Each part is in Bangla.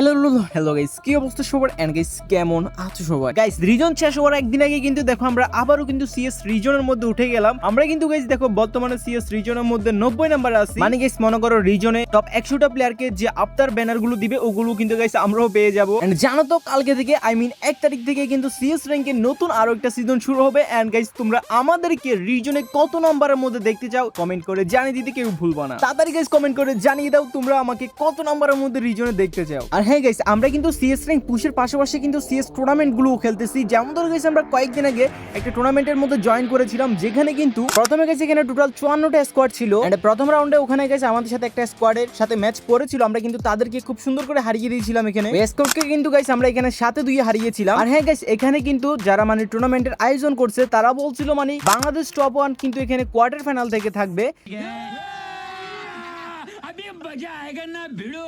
হ্যালো হ্যালো গাইস কি অবস্থা সবার? এন্ড গাইস কেমন আছো সবাই? গাইস রিজন শেষ হওয়ার একদিন আগে কিন্তু দেখো আমরা আবারও কিন্তু সিএস রিজনের মধ্যে উঠে গেলাম। আমরা কিন্তু গাইস দেখো বর্তমানে সিএস রিজনের মধ্যে নব্বই নাম্বার আছি। মানে গাইস মনে করো রিজনে টপ একশোটা প্লেয়ারকে যে আফতার ব্যানারগুলো দিবে, ওগুলো কিন্তু গাইস আমরাও পেয়ে যাব। এন্ড জানো তো, কালকে থেকে আই মিন এক তারিখ থেকে কিন্তু সিএস র্যাঙ্কের নতুন আরও একটা সিজন শুরু হবে। এন্ড গাইস তোমরা আমাদেরকে রিজনে কত নাম্বারের মধ্যে দেখতে চাও কমেন্ট করে জানিয়ে দিতে কেউ ভুলবা না। তাড়াতাড়ি গাইস কমেন্ট করে জানিয়ে দাও তোমরা আমাকে কত নাম্বারের মধ্যে রিজনে দেখতে চাও। আর হ্যাঁ গাইস আমরা কিন্তু সিএস র্যাঙ্ক পুশের পাশাপাশি কিন্তু সিএস টুর্নামেন্টগুলো খেলতেছি। যেমন ধরো গেছে আমরা কয়েকদিন আগে একটা টুর্নামেন্টের মধ্যে জয়েন করেছিলাম, যেখানে কিন্তু প্রথমে গেছে এখানে টোটাল চুয়ান্নটা স্কোয়াড ছিল। এন্ড প্রথম রাউন্ডে ওখানে গেছে আমাদের সাথে একটা স্কোয়াডের সাথে ম্যাচ পড়েছিল আমরা কিন্তু তাদেরকে খুব সুন্দর করে হারিয়ে দিয়েছিলাম এখানে। স্কোয়াডকে কিন্তু গাইস আমরা এখানে সাথে দুই হারিয়েছিলাম। আর হ্যাঁ গাইস এখানে কিন্তু যারা মানে টুর্নামেন্টের আয়োজন করছে, তারা বলছিল মানে বাংলাদেশ টপ ওয়ান কিন্তু এখানে কোয়ার্টার ফাইনাল থেকে থাকবে।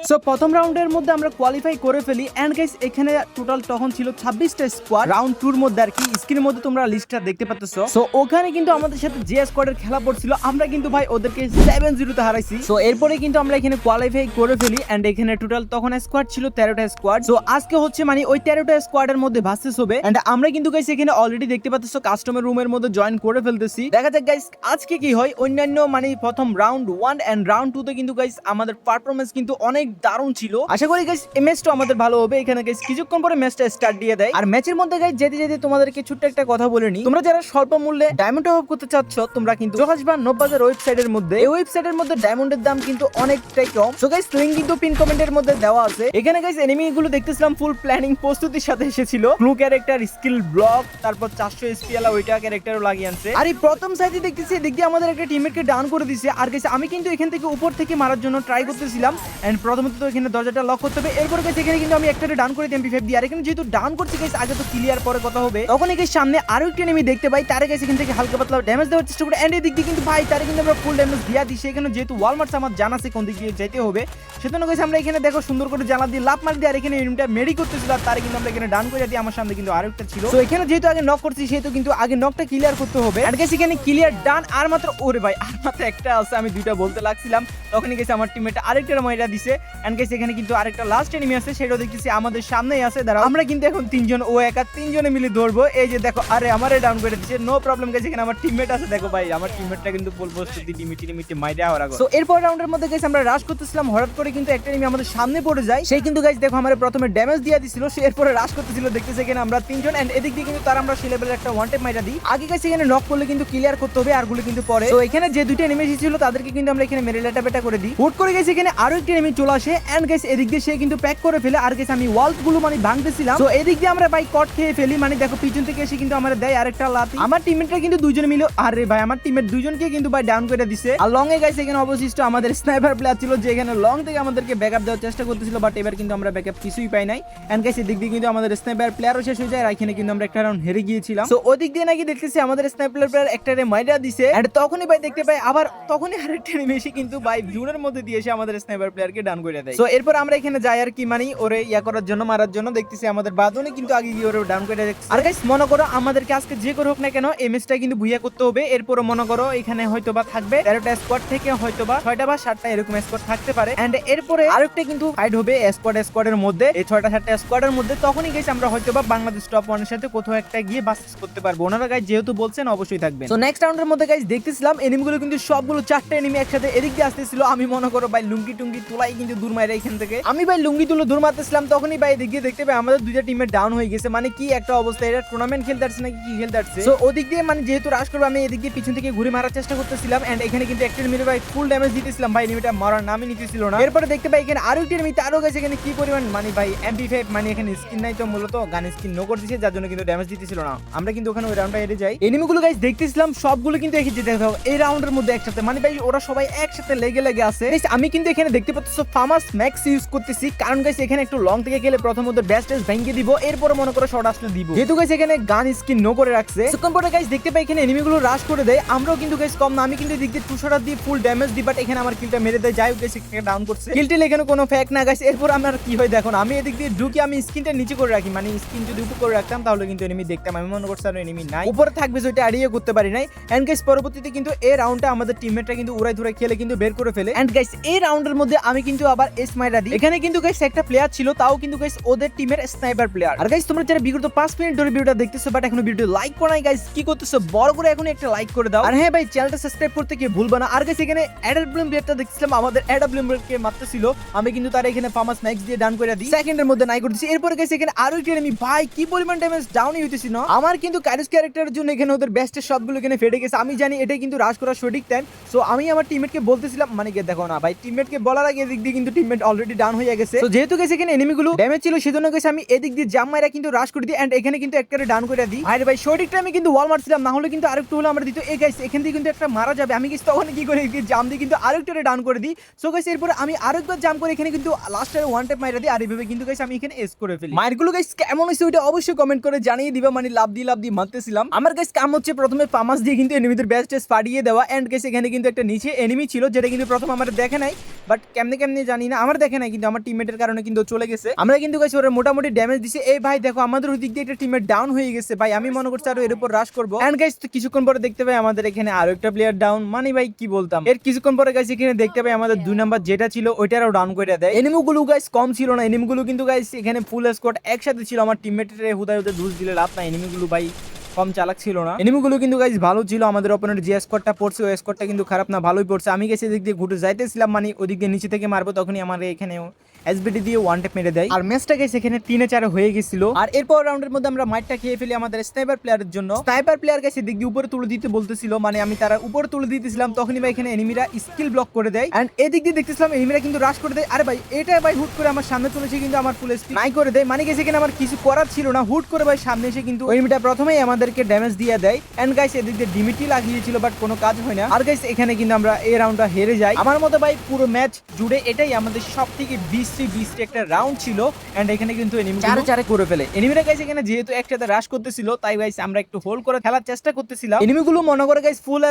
সো প্রথম রাউন্ডের মধ্যে আমরা কোয়ালিফাই করে ফেলি। এন্ড গাইস এখানে টোটাল তখন ছিল 26টা স্কোয়াড রাউন্ড টুর মধ্যে আর কি স্ক্রিনের মধ্যে তোমরা লিস্টটা দেখতে পাচ্ছ সো ওখানে কিন্তু আমাদের সাথে যে স্কোয়াডের খেলা পড়ছিল, আমরা কিন্তু ভাই ওদেরকে 7-0 তে হারাইছি। সো এরপরে কিন্তু আমরা এখানে কোয়ালিফাই করে ফেলি। এন্ড এখানে টোটাল তখন স্কোয়াড ছিল 13টা স্কোয়াড সো আজকে হচ্ছে মানে ওই 13টা স্কোয়াডের মধ্যে ভার্সেস হবে এন্ড আমরা কিন্তু গাইস এখানে অলরেডি দেখতে পাচ্ছ কাস্টমার রুমের মধ্যে জয়েন করে ফেলতেছি। দেখা যাক গাইস আজকে কি হয়? অন্যান্য মানে প্রথম রাউন্ড 1 এন্ড রাউন্ড 2 তে কিন্তু গাইস আমাদের পারফরম্যান্স কিন্তু অনেক দারুণ ছিল। আশা করি গাইস এই ম্যাচটা আমাদের ভালো হবে। এখানে গাইস কিছুক্ষণ পরে ম্যাচটা স্টার্ট দিয়ে দেয়। আর ম্যাচের মধ্যে গাইস যেতে যেতে তোমাদেরকে ছোট্ট একটা কথা বলে নি তোমরা যারা স্বল্প মূল্যে ডায়মন্ড অফ করতে চাচ্ছ, তোমরা কিন্তু জহাজবান নব্বাজার ওয়েবসাইটের মধ্যে, এই ওয়েবসাইটের মধ্যে ডায়মন্ডের দাম কিন্তু অনেকটাই কম। সো গাইস লিংক কিন্তু পিন কমেন্টের মধ্যে দেওয়া আছে। এখানে গাইস এনিমি গুলো দেখতেছিলাম ফুল প্ল্যানিং প্রস্তুতির সাথে এসেছিল। ব্লু ক্যারেক্টার স্কিল ব্লক তারপর চারশো এসপিএল ওইটা ক্যারেক্টারও লাগিয়ে আনছে। আর এই প্রথম সাইডে দেখতেছি, এদিক দিয়ে আমাদের একটা টিমমেটকে ডাউন করে দিছে। আর গাইস আমি কিন্তু এখান থেকে উপর থেকে মারার জন্য ট্রাই করতেছিলাম এন্ড প্রথমত তো এখানে দরজাটা লক করতে হবে। এরপর গাইস এখানে কিন্তু আমি একটা ডাউন করে দিই এমপি ফাইভ দিয়ে। আর এখানে যেহেতু ডাউন করছি গাইস আগে তো ক্লিয়ার পরে কথা হবে। তখন এই সামনে আরও একটা এনিমি দেখতে পাই। তারে গাইস এখান থেকে হালকা পাতলা ড্যামেজ দেওয়ার চেষ্টা করে। এন্ড এদিক দিয়ে কিন্তু ভাই, তারে কিন্তু আমরা ফুল ড্যামেজ দিয়া দিই সেখানে যেহেতু ওয়ালমার্টস আমার জানা আছে কোন দিক দিয়ে যেতে হবে। সেজন্য গাইস আমরা এখানে দেখো সুন্দর করে জানা দিয়ে লাভ মার দিয়ে আর এখানে এনিমিটা মেডি করতেছিল। আর তারে কিন্তু আমরা এখানে ডান করে দিই আমার সামনে কিন্তু আরেকটা ছিল। তো এখানে যেহেতু আগে নক করছি, সেহেতু কিন্তু আগে নকটা ক্লিয়ার করতে হবে। আর গাইস এখানে ক্লিয়ার ডান আর মাত্র, ওরে ভাই, আর মাত্র একটা আছে, আমি দুইটা বলতে লাগছিলাম। তখনই গেছে আমার টিমমেট আরেকটা ময়রা দিছে। এন্ড গাইস এখানে কিন্তু আরেকটা লাস্ট এনিমি আছে, সেটাও দেখতেছি আমাদের সামনেই আছে। দাঁড়াও। আমরা কিন্তু এখন তিনজন, ও একা তিনজনে মিলে ধরবো এই যে দেখো, আরে আমারে ডাউন করে দিচ্ছে নো প্রবলেম গেছে এখানে আমার টিমমেট আছে। দেখো ভাই, আমার টিমমেটটা কিন্তু ফুল প্রস্তুতি টিমিটি টিমিটি মাইরা হওয়ার আগে। সো এরপর রাউন্ডের মধ্যে গাইস আমরা রাশ করতেছিলাম। হঠাৎ করে কিন্তু একটা এনিমি আমাদের সামনে পড়ে যায়। সেই কিন্তু গাইস দেখো, আমার প্রথমে ড্যামেজ দিয়ে দিছিল। সে এরপরে রাশ করতেছিল। দেখতেছে এখানে আমরা তিনজন। এন্ড এদিক দিয়ে কিন্তু তার আমরা সেই লেভেলের একটা ওয়ান টাইম মাইরা দিই। আগে গাইস এখানে নক করলে কিন্তু ক্লিয়ার করতে হবে। আরগুলো কিন্তু পরে। তো এখানে যে দুইটা এনিমি ছিল তাদেরকে কিন্তু আমরা এখানে মেরে লেটা বেটা করে দিই। হুট করে গেছে এখানে আরও একটা এনিমি চলে আসে। এন্ড গাইস এদিক দিয়ে সে কিন্তু প্যাক করে ফেলে। আর গেছে আমি ওয়ালসগুলো মানে ভাঙতেছিলাম। তো এদিক দিয়ে আমরা ভাই কট খেয়ে ফেলি। মানে দেখো, পিছন থেকে এসে কিন্তু আমরা দেয় আরেকটা লাতি আমার টিমমেটরা কিন্তু দুইজন মিলে আরে ভাই, আমার টিমমেট দুইজনকে কিন্তু ভাই ডাউন করে দিছে। আর লং এ গাইছে এখানে অবশিষ্ট আমাদের স্নাইপার প্লেয়ার ছিল, যে এখানে লং থেকে আমাদেরকে ব্যাকআপ দেওয়ার চেষ্টা করতেছিল বাট এবার কিন্তু আমরা ব্যাকআপ কিছুই পাই নাই। এন্ড গাইস এদিক দিয়ে কিন্তু আমাদের স্নাইপার প্লেয়ারও শেষ হয়ে যায়। আর এখানে কিন্তু আমরা একটা রাউন্ড হেরে গিয়েছিলাম। তো ওদিক দিয়ে নাকি দেখতেছি আমাদের স্নাইপার প্লেয়ার একটা রে মাইরা দিছে। এন্ড তখনই ভাই দেখতে পাই, আবার তখনই আরেকটা এনিমি এসে কিন্তু ভাই জুনের মধ্যে দিয়ে আমাদের স্নাইপার প্লেয়ারকে ডাউন করে দেয়। তো এরপর আমরা এখানে যাই আর কি, মানি ওরে ইয়া করার জন্য, মারার জন্য দেখতেছি আমাদের বাদনে কিন্তু আগে গিয়ে ওরে ডাউন করে দেখছি আর গাইস মনে করো আমাদেরকে আজকে যে করে হোক না কেন এমএসটা কিন্তু বুইয়া করতে হবে। এরপর মনে করো এখানে হয়তো বা থাকবে। তেরোটা স্কোয়াড থেকে হয়তো বা ছয়টা বা সাতটা এরকম স্কোয়াড থাকতে পারে। এন্ড এরপরে আরেকটা কিন্তু ফাইট হবে স্কোয়াড স্কোয়াডের মধ্যে। এই ছয়টা, সাতটা স্কোয়াডের মধ্যে তখনই গেছে আমরা হয়তো বা বাংলাদেশ টপ ওয়ানের সাথে কোথাও একটা গিয়ে বাস করতে পারব। ওনারা গাইজ যেহেতু বলছেন, অবশ্যই থাকবেন। তো নেক্সট রাউন্ডের মধ্যে গাইজ দেখতেছিলাম এনিমিগুলো কিন্তু সবগুলো চারটা এনিমি একসাথে এদিক দিয়ে আসতেছিল। আমি মনে করো ভাই লুঙ্গি টুঙ্গি তোলাই কিন্তু দূর মাইরা এখান থেকে। আমি ভাই লুঙ্গি তুলে দূর মারতেছিলাম তখনই ভাই এদিক দিয়ে দেখতে পাই আমাদের দুইটা টিমের ডাউন হয়ে গেছে। মানে কি একটা অবস্থা এটা টুর্নামেন্ট খেলতে আসছে নাকি কি খেলতে আসছে? তো ওদিক দিয়ে মানে যেহেতু রাশ করব আমি এদিক দিয়ে পিছন থেকে ঘুরে মারার চেষ্টা করতেছিলাম। এন্ড এখানে কিন্তু একটা এনিমি ভাই ফুল ড্যামেজ দিতেছিলাম। ভাই এনিমিটা মারার নামই নিতেছিল না। এরপরে দেখতে পাই এখানে আরও একটা এনিমি তারও গেছে। এখানে কি পরিমাণ মানে ভাই এমপি ফাইভ মানে এখানে স্কিন নাই তো মূলত গান স্কিন নো করে দিছে যার জন্য কিন্তু ড্যামেজ দিতেছিল না। আমরা কিন্তু ওখানে ওই রাউন্ডটা হেরে যাই। এনিমিগুলো গাইস দেখতেছিলাম সবগুলো কিন্তু একই যেতে দেখো এই রাউন্ডের মধ্যে একসাথে। মানে ভাই ওরা সবাই একসাথে লেগে লেগে আছে। Guys, আমি কিন্তু এখানে দেখতে পাচ্ছ ফার্মাস ম্যাক্স ইউজ করতেছি। কারণ গাইস এখানে একটু লং থেকে গেলে প্রথমত ব্যাস টেস্ট ভেঙে দিব এরপরে মনে করো শর্ট আসলে দিব। যেহেতু গাইস এখানে গান স্কিন নো করে রাখছে। কিছুক্ষণ পরে গাইস দেখতে পাই এখানে এনিমিগুলো রাশ করে দেয়। আমরাও কিন্তু গাইস কম না, আমি কিন্তু দিক দিয়ে টু শট দিয়ে ফুল ড্যামেজ দিই বাট এখানে আমার কিলটা মেরে দেয়। যাই হোক এখানে ডাউন করছে। কিলটিল এখানে কোনো ফ্যাক না গাইস এরপর আমার কি হয় দেখুন আমি এদিক দিয়ে ঢুকি, আমি স্কিনটা নিচে করে রাখি। মানে স্কিন যদি উপর করে রাখতাম, তাহলে কিন্তু এনিমি দেখতাম। আমি মনে করছি আর এনিমি নাই। উপরে থাকবে যেটা আড়িয়ে করতে পারি নাই। এন্ড গাইস পরবর্তীতে কিন্তু এই রাউন্ডটা আমাদের টিমমেটরা কিন্তু উড়াই ধুরাই খেলে কিন্তু বের করে ফেলে। এন্ড গাইস এই রাউন্ডের মধ্যে আমি কিন্তু আবার এস দিই। এখানে কিন্তু গাইস একটা প্লেয়ার ছিল, তাও কিন্তু গাইস ওদের টিমের স্নাইপার প্লেয়ার আর গাইস তোমরা যারা বিগত 5 মিনিট ধরে ভিডিওটা দেখতেছো বাট এখনও ভিডিও লাইক করো নাই গাইস কি করতেছো? বড় করে এখন একটা লাইক করে দাও। আর হ্যাঁ ভাই চ্যানেলটা সাবস্ক্রাইব করতে কি ভুলবা না। আর গাইস এখানে অ্যাডাব্লিউএম প্লেয়ারটা দেখছিলাম, আমাদের অ্যাডাব্লিউএম কে মারতেছিল। আমি কিন্তু তার এখানে ফার্মাস ম্যাক্স দিয়ে ডান করে দিই। সেকেন্ডের মধ্যে নাই করে দিছি এরপর গাইস এখানে আরও একটা আমি ভাই, কি পরিমাণ ড্যামেজ ডাউনই হইতেছি না আমার কিন্তু কারিস ক্যারেক্টারের জন্য এখানে ওদের বেস্টের সবগুলো এখানে ফেটে গেছে। আমি জানি এটাই কিন্তু রাশ করার সঠিক টাইম সো আমি আমার টিমমেটকে বলতেছিলাম মানে কি দেখো না ভাই টিমমেটকে বলার আগে এদিক দিয়ে কিন্তু টিমমেট অলরেডি ডাউন হয়ে গেছে। তো যেহেতু গেছে এখানে এনিমিগুলো ড্যামেজ ছিল, সেজন্য গেছে আমি এদিক দিয়ে জাম মাইরা কিন্তু রাশ করে দিই এন্ড এখানে কিন্তু একটা ডাউন করে দিই। আরে ভাই, সঠিক টাইমে কিন্তু ওয়াল মারছিলাম না হলে কিন্তু আরেকটু হলে আমরা দিত। এই গাইস এখান থেকে কিন্তু একটা মারা যাবে। আমি কিন্তু তখন কি করে জাম দিয়ে কিন্তু আরেকটা ডাউন করে দিই। সো গাইস এরপর আমি আরেকবার জাম করে এখানে কিন্তু লাস্টের ওয়ান টাইপ মাইরা দিই। আর এইভাবে কিন্তু গাইস আমি এখানে এস করে ফেলি। মারগুলো গাইস কেমন হয়েছে ওইটা অবশ্যই কমেন্ট করে জানিয়ে দিবা। মানে লাভ দিয়ে লাভ দিয়ে মারতেছিলাম। আমার গাইস কাম হচ্ছে প্রথমে পামাস দিয়ে কিন্তু এনিমিদের ব্যাচ টেস্ট পাঠিয়ে দেওয়া। এন্ড গাইস এখানে কিন্তু একটা নিচে এনিমি ছিল, যেটা কিন্তু প্রথম আমার দেখে নাই। বাট কেমনে কেমনে জানি না, আমার দেখে নাই কিন্তু আমার টিমমেটের কারণে কিন্তু চলে গেছে। আমরা কিন্তু গাইস ওরা মোটামুটি ড্যামেজ দিছে। এই ভাই দেখো, আমাদের ওই দিক দিয়ে একটা টিমের ডাউন হয়ে গেছে। ভাই, আমি মনে করছি আরও এর উপর রাশ করব। এন্ড গাইস কিছুক্ষণ পরে দেখতে পাই আমাদের এখানে আরও একটা প্লেয়ার ডাউন মানে ভাই, কি বলতাম? এর কিছুক্ষণ পরে গাইস এখানে দেখতে পাই আমাদের দুই নাম্বার যেটা ছিল, ওইটারও ডাউন করে দেয়। এনিমিগুলো গাইস কম ছিল না। এনিমিগুলো কিন্তু গাইস এখানে ফুল স্কোয়াড একসাথে ছিল। আমার টিমমেটের হুদায় হুদায় ধুস দিলে লাভ না এনিমিগুলো ভাই কম চালাক ছিল না। এনিমিগুলো কিন্তু গাইজ ভালো ছিল, আমাদের অপোনেন্ট যে স্কোয়াডটা পড়ছে, ওই স্কোয়াডটা কিন্তু খারাপ না, ভালোই পড়ছে। আমি গেছি এদিক দিয়ে, ঘুটে যাইতেছিলাম মানে ওদিক দিয়ে নিচে থেকে মারবো, তখনই আমার এখানে এসবিডি দিয়ে ওয়ান টেপ মেরে দেয়। আর ম্যাচটা গেছে এখানে তিনে হয়ে গেছিল। আর এরপর রাউন্ডের মধ্যে আমরা মাইটটা খেয়ে ফেলি আমাদের স্নাইপার প্লেয়ারের জন্য। স্নাইপার প্লেয়ার গেছে দিক দিয়ে উপরে তুলে দিতে বলতেছিল মানে আমি তারা উপরে তুলে দিতেছিলাম, তখনই ভাই এখানে এনিমিরা স্কিল ব্লক করে দেয়। এদিক দিয়ে দেখতেছিলাম এনিমিরা কিন্তু রাশ করে দেয়। আরে ভাই, এটা ভাই হুট করে আমার সামনে চলেছে কিন্তু আমার ফুল স্পিড নাই করে দেয়। মানে আমার কিছু করার ছিল না। হুট করে ভাই সামনে এসে কিন্তু এনিমিটা প্রথমেই আমাদেরকে ড্যামেজ দিয়ে দেয়। এন্ড গাইস এদিক দিয়ে ডিমিটি লাগিয়েছিল বাট কোনো কাজ হয় না। আর গাইস এখানে কিন্তু আমরা এই রাউন্ডটা হেরে যাই। আমার মতো ভাই পুরো ম্যাচ জুড়ে এটাই আমাদের সব থেকে বৃষ্টি একটা রাউন্ড ছিল এন্ড এখানে কিন্তু এনিমি চারে চারে করে ফেলে। এনিমিরা গাইস এখানে যেহেতু একসাথে রাশ করতেছিল তাই গাইস আমরা একটু হোল্ড করে খেলার চেষ্টা করতেছিলাম। এনিমিগুলো মনে করে গাইস ফুল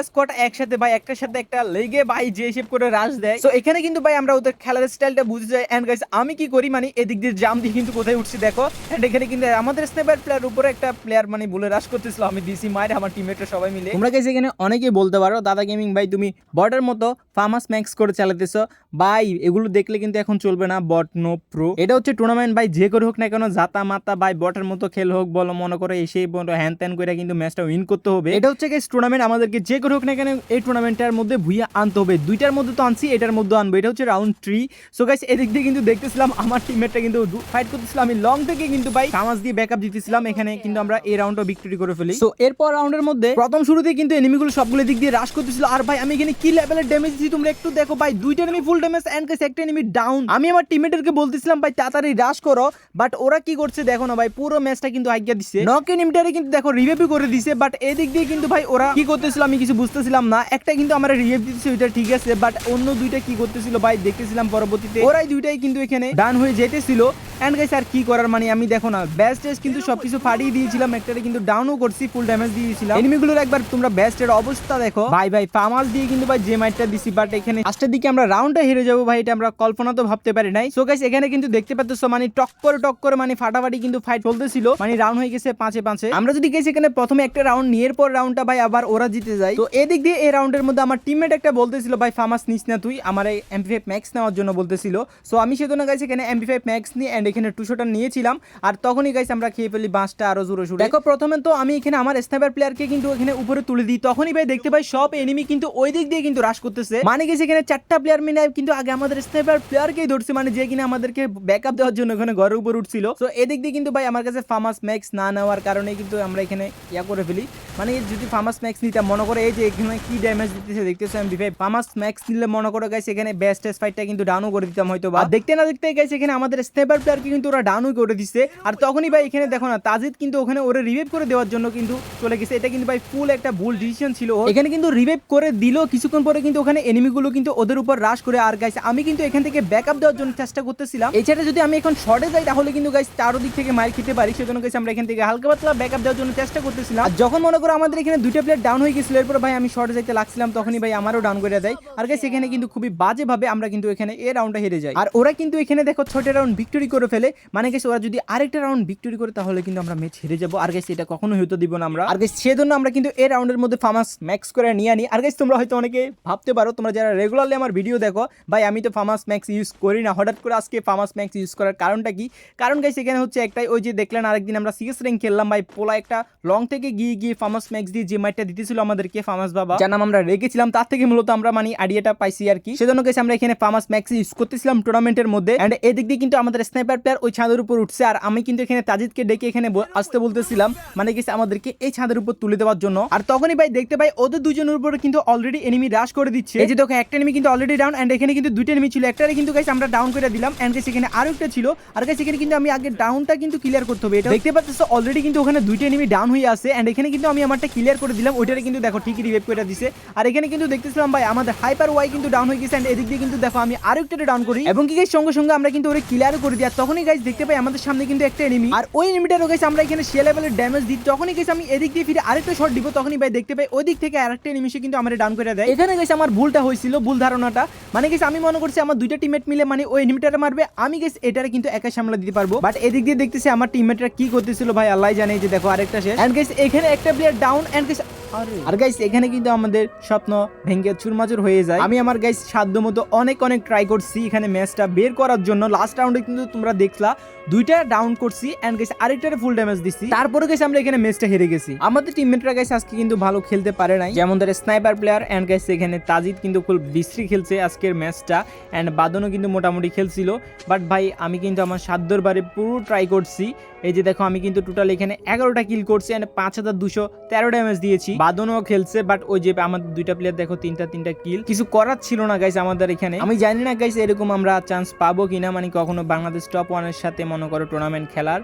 একসাথে ভাই একটার সাথে একটা লেগে ভাই যে শেপ করে রাশ দেয়। সো এখানে কিন্তু ভাই আমরা ওদের খেলার স্টাইলটা বুঝে যাই। গাইস আমি কি করি? মানে এদিক দিয়ে জাম দিয়ে কিন্তু কোথায় উঠছি দেখো। এন্ড এখানে কিন্তু আমাদের স্নাইপার প্লেয়ার উপরে একটা প্লেয়ার মানে বলে রাশ করতেছিল আমি দিছি মায়ের আমার টিমমেটরা সবাই মিলে। তোমরা গাইস এখানে অনেকেই বলতে পারো দাদা গেমিং ভাই তুমি বর্ডার মতো ফার্মাস ম্যাক্স করে চালাতেছো। ভাই এগুলো দেখলে কিন্তু এখন চলবে না। বট নো প্রো এটা হচ্ছে টুর্নামেন্ট ভাই যে করে হোক না কেন জাতা মাতা ভাই বটের মতো খেল হোক বলো মনে করো এসে হ্যান ত্যান করে কিন্তু ম্যাচটা উইন করতে হবে। এটা হচ্ছে গেস টুর্নামেন্ট আমাদেরকে যে করে হোক না কেন এই টুর্নামেন্টের মধ্যে ভুইয়া আনতে হবে। দুইটার মধ্যে তো আনছি এটার মধ্যে আনব। এটা হচ্ছে রাউন্ড থ্রি সো গাইস এদিক দিয়ে কিন্তু দেখতেছিলাম আমার টিমমেটটা কিন্তু ফাইট করতেছিলাম আমি লং থেকে কিন্তু ভাই কামাজ দিয়ে ব্যাকআপ দিতেছিলাম। এখানে কিন্তু আমরা এই রাউন্ডটা বিক্রি করে ফেলি। সো এরপর রাউন্ডের মধ্যে প্রথম শুরুতে কিন্তু এনিমিগুলো সবগুলো দিক দিয়ে রাশ করতেছিল। আর ভাই আমি এখানে কি লেভেলের ড্যামেজ দিচ্ছি তোমরা একটু দেখো ভাই দুইটা এনিমি ফুল ড্যামেজ এন্ড একটা এনিমি ডাউন আমি আমার টিমমেটদেরকে বলতেছিলাম, ভাই, তাড়াতাড়ি রাশ করো। বাট ওরা কি করছে, দেখো না, ভাই, পুরো ম্যাচটা কিন্তু আজ্ঞা দিচ্ছে নক এনিমিটারে কিন্তু, দেখো রিভাইভ করে দিছে। বাট এদিক দিয়ে কিন্তু, ভাই, ওরা কি করতেছিল আমি কিছু বুঝতেছিলাম না। একটা কিন্তু আমরা রিভাইভ দিতেছে, ওইটা ঠিক আছে। বাট অন্য দুইটা কি করতেছিল, ভাই, দেখতেছিলাম পরবর্তীতে। ওরাই দুইটাই কিন্তু এখানে ডান হয়ে যেতেছিল। এন্ড গাইস আর কি করার? মানে আমি দেখো না ব্যাস টেস্ট কিন্তু সবকিছু ফাটিয়ে দিয়েছিলাম একটারে কিন্তু ডাউনও করছি ফুল ড্যামেজ দিয়েছিলাম। এনিমিগুলোর একবার তোমরা ব্যাস্টের অবস্থা দেখো। ভাই ভাই ফামাল দিয়ে কিন্তু ভাই যে মাইটটা দিছি বাট এখানে লাস্টের দিকে আমরা রাউন্ডটা হেরে যাব, ভাই, এটা আমরা কল্পনা তো ভাবতে পারি নাই। সো গাইস এখানে কিন্তু দেখতে পাচ্ছ মানে টক করে টক করে মানে ফাটাফাটি কিন্তু ফাইট চলতেছিল মানে রাউন্ড হয়ে গেছে পাঁচে পাঁচে। আমরা যদি গেছি এখানে প্রথমে একটা রাউন্ড নিয়ে পর রাউন্ডটা ভাই, আবার ওরা জিতে যায়। তো এদিক দিয়ে এই রাউন্ডের মধ্যে আমার টিমমেট একটা বলতেছিল, ভাই, ফামাস নিস না তুই। আমার এই এমপি ফাইভ ম্যাক্স নেওয়ার জন্য বলতেছিল। সো আমি সেজন্য গাইছি এখানে এমপি ফাইভ ম্যাক্স নিয়ে এন্ড এখানে টুশোটা নিয়েছিলাম। আর তখনই গাইছি আমরা খেয়ে ফেলি বাঁশটা আরও জোরে জোরে। দেখো, প্রথমে তো আমি এখানে আমার স্নাইপার প্লেয়ারকে কিন্তু এখানে উপরে তুলে দিই। তখনই ভাই দেখতে পাই সব এনিমি কিন্তু ওই দিক দিয়ে কিন্তু রাশ করতেছে। মানে গেছে এখানে চারটা প্লেয়ার মিলে কিন্তু আগে আমাদের স্নাইপার প্লেয়ারকেই ধরছে মানে যে কিনা আমাদেরকে ব্যাকআপ দেওয়ার জন্য এখানে ঘরের উপর উঠছিল। তো এদিক দিয়ে কিন্তু ভাই আমার কাছে ফার্মাস ম্যাক্স না নেওয়ার কারণে কিন্তু আমরা এখানে ইয়া করে ফেলি। মানে যদি ফার্মাস ম্যাক্স নিতাম, মনে করে এই যে এখানে কি ড্যামেজ দিতেছে, দেখতেছে আমি ভাই ফার্মাস ম্যাক্স নিলে মনে করে গেছে এখানে বেস্ট ফাইটটা কিন্তু ডাউনও করে দিতাম হয়তো বা দেখতে না দেখতে গেছে এখানে আমাদের স্নাইপার প্লেয়ারকে কিন্তু ওরা ডাউনও করে দিচ্ছে আর তখনই ভাই এখানে দেখো না, তাজিদ কিন্তু ওখানে ওরে রিভাইভ করে দেওয়ার জন্য কিন্তু চলে গেছে। এটা কিন্তু ভাই ফুল একটা ভুল ডিসিশন ছিল এখানে কিন্তু রিভাইভ করে দিল কিছুক্ষণ পরে কিন্তু ওখানে এনিমিগুলো কিন্তু ওদের উপর রাশ করে। আর গাইছে আমি কিন্তু এখান থেকে ব্যাকআপ দেওয়ার জন্য চেষ্টা করতেছিলাম। এছাড়া যদি আমি এখন শর্টে যাই, তাহলে কিন্তু গাইস চারো দিক থেকে মার খেতে পারি। সেজন্য গাইস আমরা এখান থেকে হালকা পাতলা ব্যাকআপ দেওয়ার জন্য চেষ্টা করতেছিলাম। আর যখন মনে করো আমাদের এখানে দুইটা প্লেয়ার ডাউন হয়ে গেছিল, এরপর ভাই আমি শর্টে যাইতে লাগছিলাম, তখনই ভাই আমারও ডাউন করে দেয়। আর গাইস এখানে কিন্তু খুবই বাজে ভাবে আমরা কিন্তু এখানে এ রাউন্ডটা হেরে যাই। আর ওরা কিন্তু এখানে দেখো ছোট রাউন্ড ভিক্টরি করে ফেলে। মানে গেছে ওরা যদি আরেকটা রাউন্ড ভিক্টোরি করে, তাহলে কিন্তু আমরা ম্যাচ হেরে যাব। আর গেছে এটা কখনো হতে দিব না আমরা। আর গেছে সেজন্য আমরা কিন্তু এই রাউন্ডের মধ্যে ফার্মাস ম্যাক্স করে নিয়ে আনি। আর গেছে তোমরা হয়তো অনেকে ভাবতে পারো, তোমরা যারা রেগুলারলি আমার ভিডিও দেখো, ভাই, আমি তো ফার্মাস ম্যাক্স ইউজ করি না। হঠাৎ করে আজকে ফার্মাস ম্যাক্স ইউজ করার কারণটা কি? কারণ গাইছে এখানে হচ্ছে একটাই, ওই যে দেখলেন আরেকদিন আমরা সিএস র্যাঙ্ক খেললাম, ভাই, পোলা একটা লং থেকে গিয়ে গিয়ে ফার্মাস ম্যাক্স দিয়ে যে মাইটটা দিতেছিল আমাদেরকে ফার্মাস বাবা, যার নাম আমরা রেখেছিলাম, তার থেকে মূলত আমরা মানে আইডিয়াটা পাইছি আর কি। সেজন্য গেছে আমরা এখানে ফার্মাস ম্যাক্স ইউজ করতেছিলাম টুর্নামেন্টের মধ্যে। অ্যান্ড এদিক দিয়ে কিন্তু আমাদের স্নাইপার প্লেয়ার ওই ছাদের উপর উঠছে। আর আমি কিন্তু এখানে তাজিদকে ডেকে এখানে আসতে বলতেছিলাম। মানে গেছে আমাদেরকে এই ছাদের উপর তুলে দেওয়ার জন্য। আর তখনই ভাই দেখতে পাই ওদের দুজনের উপর কিন্তু অলরেডি এনিমি রাশ করে দিচ্ছে। এই যে দেখো, একটা এনিমি কিন্তু অলরেডি ডাউন এন্ড এখানে কিন্তু দুইটা এনিমি ছিল। একটারে কিন্তু গাইস আমরা ডাউন করে দিলাম এন্ড গাইস এখানে আরও একটা ছিল। আর গাইস এখানে কিন্তু আমি আগে ডাউনটা কিন্তু ক্লিয়ার করতে হবে। এটা দেখতে পাচ্ছ অলরেডি কিন্তু ওখানে দুইটা এনিমি ডাউন হয়ে আছে এন্ড এখানে কিন্তু আমি আমারটা ক্লিয়ার করে দিলাম। ওইটারে কিন্তু দেখো, ঠিকই রিভাইভ করে দিছে। আর এখানে কিন্তু দেখতেছিলাম ভাই, আমাদের হাইপার ওয়াই কিন্তু ডাউন হয়ে গেছে এন্ড এদিক দিয়ে কিন্তু দেখো, আমি আরও একটা ডাউন করি। এবং কি সঙ্গে সঙ্গে আমরা কিন্তু ওরে ক্লিয়ার করে দিই। তখনই গাইস দেখতে পাই আমাদের সামনে কিন্তু একটা এনিমি আর ওই এনিমিটারও গাইস আমরা এখানে সে লেভেলের ড্যামেজ দিই। যখনই গাইস আমি এদিক দিয়ে ফিরে আরেকটা শট দিব, তখনই ভাই দেখতে পাই ওই দিক থেকে আরেকটা এনিমি কিন্তু আমার ডাউন করে দেয়। এখানে গাইস আমার ভুলটা হয়েছিল, ভুল ধারণাটা। মানে গেছে আমি মনে করছি আমার দুইটা টিমমেট মিলে মানে ওই এনিমিটারে মারবে। আমি গাইস এটারে কিন্তু একা সামলা দিতে পারব। বাট এদিক দিয়ে দেখতেছি আমার টিমমেটরা কি করতেছিল ভাই আল্লাহ জানে যে দেখো আরেকটা শেষ। এন্ড গাইস এখানে একটা প্লেয়ার ডাউন অ্যান্ড গাইস আর। গাইস এখানে কিন্তু আমাদের স্বপ্ন ভেঙ্গে চুরমাচুর হয়ে যায়। আমি আমার গাইস সাধ্য মতো অনেক অনেক ট্রাই করছি এখানে ম্যাচটা বের করার জন্য। লাস্ট রাউন্ডে কিন্তু তোমরা দেখলা, দুইটা ডাউন করছি এন্ড গাইস আরেকটারে ফুল ড্যামেজ দিছি। তারপরে গাইস আমরা এখানে ম্যাচটা হেরে গেছি। আমাদের টিমমেটরা গাইস আজকে কিন্তু ভালো খেলতে পারে নাই। যেমন ধরে স্নাইপার প্লেয়ার এন্ড গাইস এখানে তাজিদ কিন্তু খুব বিশ্রী খেলছে আজকের ম্যাচটা এন্ড বাদনও কিন্তু মোটামুটি খেলছিল। বাট ভাই, আমি কিন্তু আমার সাধ্যর বারে পুরো ট্রাই করছি। এই যে দেখো, আমি কিন্তু টোটাল এখানে এগারোটা কিল করছি এন্ড পাঁচ হাজার দুশো তেরো ড্যামেজ দিয়েছি। বাদনও খেলছে বাট ওই যে আমাদের দুইটা প্লেয়ার দেখো, তিনটা তিনটা কিল কিছু করার ছিল না গাইস আমাদের এখানে। আমি জানি না গাইস এরকম আমরা চান্স পাবো কিনা মানে কখনো বাংলাদেশ টপ ওয়ানের সাথে, মনে করো টুর্নামেন্ট খেলার।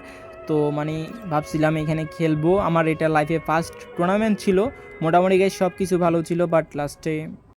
তো মানে ভাবছিলাম এখানে খেলব। আমার এটা লাইফে ফার্স্ট টুর্নামেন্ট ছিল। মোটামুটি গাইস সব কিছু ভালো ছিল বাট লাস্টে